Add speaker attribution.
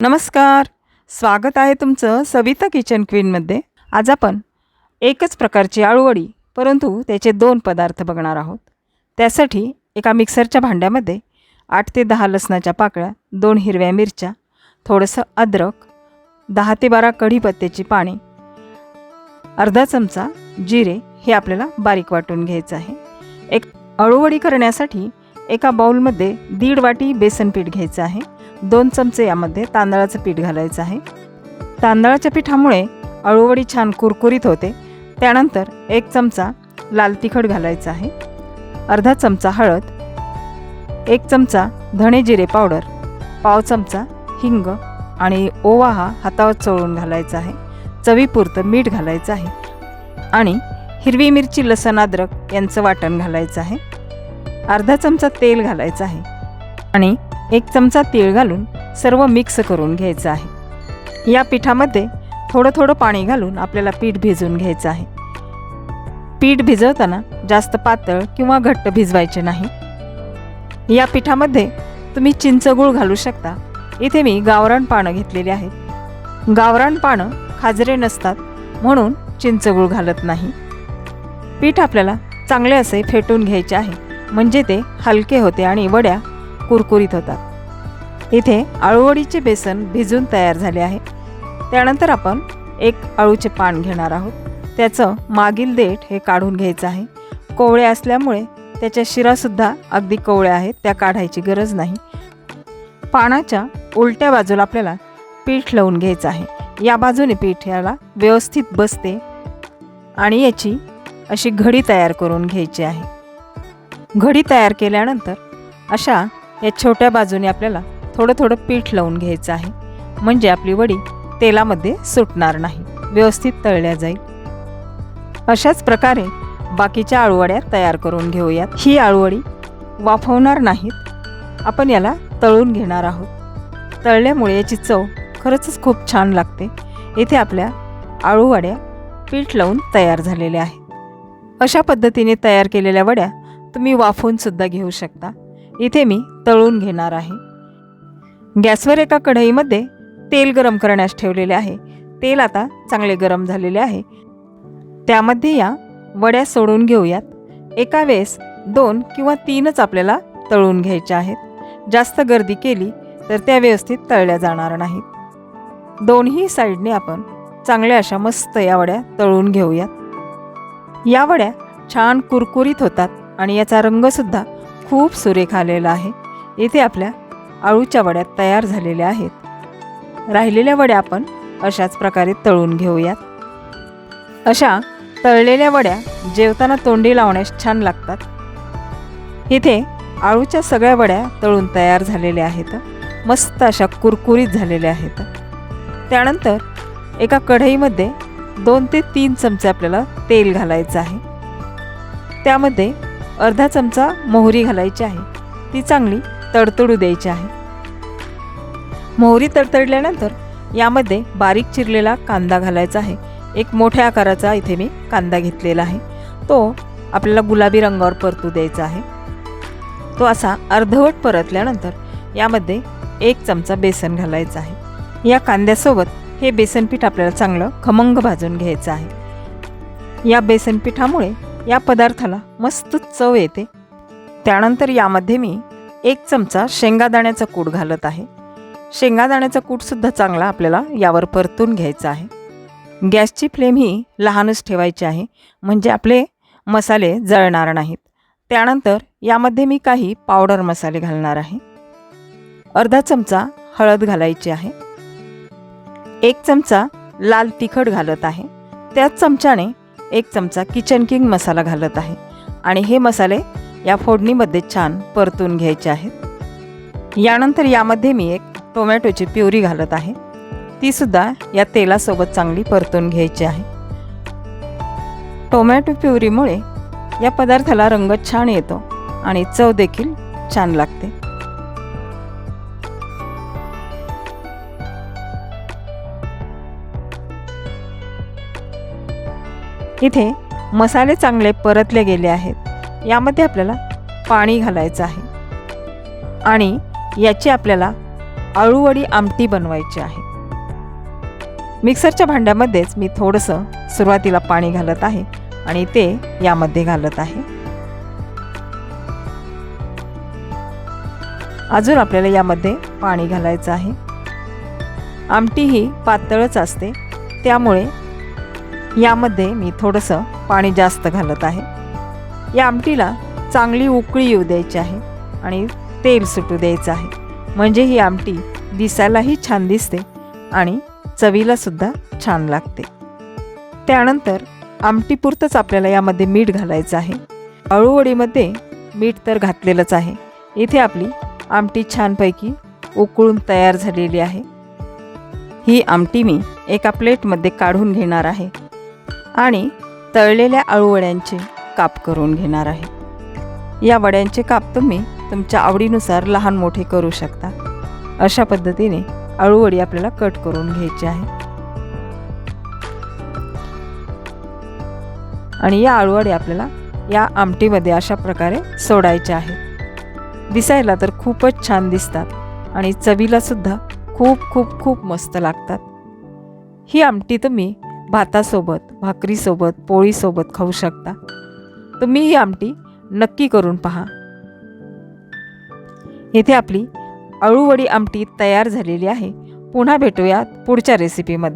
Speaker 1: नमस्कार. स्वागत आहे तुमचं सविता किचन क्वीनमध्ये आज आपण एकच प्रकारची आळूवडी परंतु त्याचे दोन पदार्थ बघणार आहोत. त्यासाठी एका मिक्सरच्या भांड्यामध्ये आठ ते दहा लसणाच्या पाकळ्या दोन हिरव्या मिरच्या थोडंसं अद्रक दहा ते बारा कढीपत्त्याची पाने अर्धा चमचा जिरे हे आपल्याला बारीक वाटून घ्यायचं आहे. एक अळूवडी करण्यासाठी एका बाउलमध्ये दीड वाटी बेसन पीठ घ्यायचं आहे. दोन चमचे यामध्ये तांदळाचं पीठ घालायचं आहे. तांदळाच्या पिठामुळे अळूवडी छान कुरकुरीत होते. त्यानंतर एक चमचा लाल तिखट घालायचा आहे. अर्धा चमचा हळद. एक चमचा धणे जिरे पावडर. पाव चमचा हिंग आणि ओवा हा हातावर चोळून घालायचा आहे. चवीपुरतं मीठ घालायचं आहे. आणि हिरवी मिरची लसण अद्रक यांचं वाटण घालायचं आहे. अर्धा चमचा तेल घालायचं आहे. आणि एक चमचा तीळ घालून सर्व मिक्स करून घ्यायचं आहे. या पिठामध्ये थोडं थोडं पाणी घालून आपल्याला पीठ भिजवून घ्यायचं आहे. पीठ भिजवताना जास्त पातळ किंवा घट्ट भिजवायचे नाही. या पिठामध्ये तुम्ही चिंचगूळ घालू शकता. इथे मी गावरान पानं घेतलेली आहेत. गावरान पानं खाजरे नसतात म्हणून चिंचगूळ घालत नाही. पीठ आपल्याला चांगले असे फेटून घ्यायचे आहे. म्हणजे ते हलके होते आणि वड्या कुरकुरीत होतात. इथे अळूवडीचे बेसन भिजून तयार झाले आहे. त्यानंतर आपण एक अळूचे पान घेणार आहोत. त्याचं मागील देठ हे काढून घ्यायचं आहे. कोवळे असल्यामुळे त्याच्या शिरासुद्धा अगदी कोवळ्या आहेत त्या काढायची गरज नाही. पानाच्या उलट्या बाजूला आपल्याला पीठ लावून घ्यायचं आहे. या बाजूने पीठ याला व्यवस्थित बसते आणि याची अशी घडी तयार करून घ्यायची आहे. घडी तयार केल्यानंतर अशा या छोट्या बाजूने आपल्याला थोडं थोडं पीठ लावून घ्यायचं आहे. म्हणजे आपली वडी तेलामध्ये सुटणार नाही. व्यवस्थित तळल्या जाईल. अशाच प्रकारे बाकीच्या आळूवड्या तयार करून घेऊयात. ही आळूवडी वाफवणार नाहीत. आपण याला तळून घेणार आहोत. तळल्यामुळे याची चव खरंच खूप छान लागते. इथे आपल्या आळूवड्या पीठ लावून तयार झालेल्या आहेत. अशा पद्धतीने तयार केलेल्या वड्या तुम्ही वाफवूनसुद्धा घेऊ शकता. इथे मी तळून घेणार आहे. गॅसवर एका कढईमध्ये तेल गरम करण्यास ठेवलेले आहे. तेल आता चांगले गरम झालेले आहे. त्यामध्ये या वड्या सोडून घेऊयात. एका वेळेस दोन किंवा तीनच आपल्याला तळून घ्यायच्या आहेत. जास्त गर्दी केली तर त्या व्यवस्थित तळल्या जाणार नाहीत. दोन्ही साईडने आपण चांगल्या अशा मस्त या वड्या तळून घेऊयात. या वड्या छान कुरकुरीत होतात आणि याचा रंगसुद्धा खूप सुरेख आलेला आहे. इथे आपल्या आळूच्या वड्या तयार झालेल्या आहेत. राहिलेल्या वड्या आपण अशाच प्रकारे तळून घेऊयात. अशा तळलेल्या वड्या जेवताना तोंडी लावण्यास छान लागतात. इथे आळूच्या सगळ्या वड्या तळून तयार झालेल्या आहेत. मस्त अशा कुरकुरीत झालेल्या आहेत. त्यानंतर एका कढईमध्ये दोन ते तीन चमचे आपल्याला तेल घालायचं आहे. त्यामध्ये अर्धा चमचा मोहरी घालायची आहे. ती चांगली तडतडू द्यायची आहे. मोहरी तडतडल्यानंतर यामध्ये बारीक चिरलेला कांदा घालायचा आहे. एक मोठ्या आकाराचा इथे मी कांदा घेतलेला आहे. तो आपल्याला गुलाबी रंगावर परतू द्यायचा आहे. तो असा अर्धवट परतल्यानंतर यामध्ये एक चमचा बेसन घालायचा आहे. या कांद्यासोबत हे बेसनपीठ आपल्याला चांगलं खमंग भाजून घ्यायचं आहे. या बेसनपीठामुळे या पदार्थाला मस्त चव येते. त्यानंतर यामध्ये मी एक चमचा शेंगादाण्याचा कूट घालत आहे. शेंगादाण्याचा कूटसुद्धा चांगला आपल्याला यावर परतून घ्यायचा आहे. गॅसची फ्लेम ही लहानच ठेवायची आहे म्हणजे आपले मसाले जळणार नाहीत. त्यानंतर यामध्ये मी काही पावडर मसाले घालणार आहे. अर्धा चमचा हळद घालायची आहे. एक चमचा लाल तिखट घालत आहे. त्याच चमच्याने एक चमचा किचन किंग मसाला घालत आहे. आणि हे मसाले या फोडणीमध्ये छान परतून घ्यायचे आहेत. यानंतर यामध्ये मी एक टोमॅटोची प्युरी घालत आहे. तीसुद्धा या तेलासोबत चांगली परतून घ्यायची आहे. टोमॅटो प्युरीमुळे या पदार्थाला रंग छान येतो आणि चव देखील छान लागते. इथे मसाले चांगले परतले गेले आहेत. यामध्ये आपल्याला पाणी घालायचं आहे. आणि याची आपल्याला अळूवडी आमटी बनवायची आहे. मिक्सरच्या भांड्यामध्येच मी थोडंसं सुरुवातीला पाणी घालत आहे आणि ते यामध्ये घालत आहे. अजून आपल्याला यामध्ये पाणी घालायचं आहे. आमटी ही पातळच असते त्यामुळे यामध्ये मी थोडंसं पाणी जास्त घालत आहे. या आमटीला चांगली उकळी येऊ द्यायची आहे आणि तेल सुटू द्यायचं आहे. म्हणजे ही आमटी दिसायलाही छान दिसते आणि चवीलासुद्धा छान लागते. त्यानंतर आमटीपुरतंच आपल्याला यामध्ये मीठ घालायचं आहे. अळूवडीमध्ये मीठ तर घातलेलंच आहे. इथे आपली आमटी छानपैकी उकळून तयार झालेली आहे. ही आमटी मी एका प्लेटमध्ये काढून घेणार आहे. आणि तळलेल्या अळूवड्यांचे काप करून घेणार आहे. या वड्यांचे काप तुम्ही तुमच्या आवडीनुसार लहान मोठे करू शकता. अशा पद्धतीने अळूवडी आपल्याला कट करून घ्यायची आहे. आणि या अळूवडी आपल्याला या आमटीमध्ये अशा प्रकारे सोडायच्या आहेत दिसायला तर खूपच छान दिसतात आणि चवीलासुद्धा खूप खूप खूप मस्त लागतात. ही आमटी तुम्ही भातासोबत भाकरीसोबत पोळीसोबत खाऊ शकता. तुम्ही ही आमटी नक्की करून पहा. इथे आपली अळूवडी आमटी तयार झालेली आहे. पुन्हा भेटूयात पुढच्या रेसिपीमध्ये